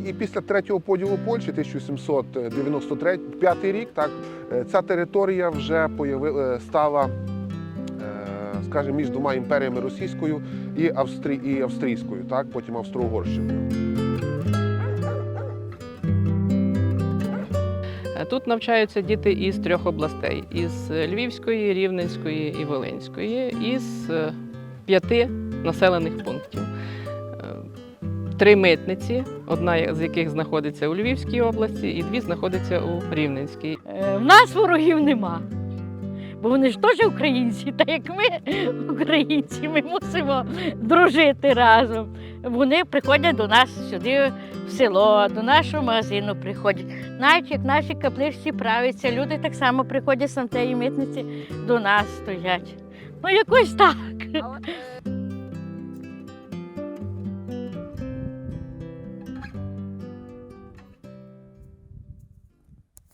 після третього поділу Польщі, 1795 рік, так, е, ця територія вже появи, е, стала, е, скажімо, між двома імперіями російською і, Австрі, і австрійською, так, потім Австро-Угорщиною. Тут навчаються діти із трьох областей: із Львівської, Рівненської і Волинської, із п'яти населених пунктів. Три митниці, одна з яких знаходиться у Львівській області, і дві знаходяться у Рівненській. Е, В нас ворогів нема. Бо вони ж теж українці, так як ми українці, ми мусимо дружити разом. Вони приходять до нас сюди в село, до нашого магазину приходять. Навіть як наші капличці правиться, люди так само приходять з тієї митниці до нас стоять. Ну якось так.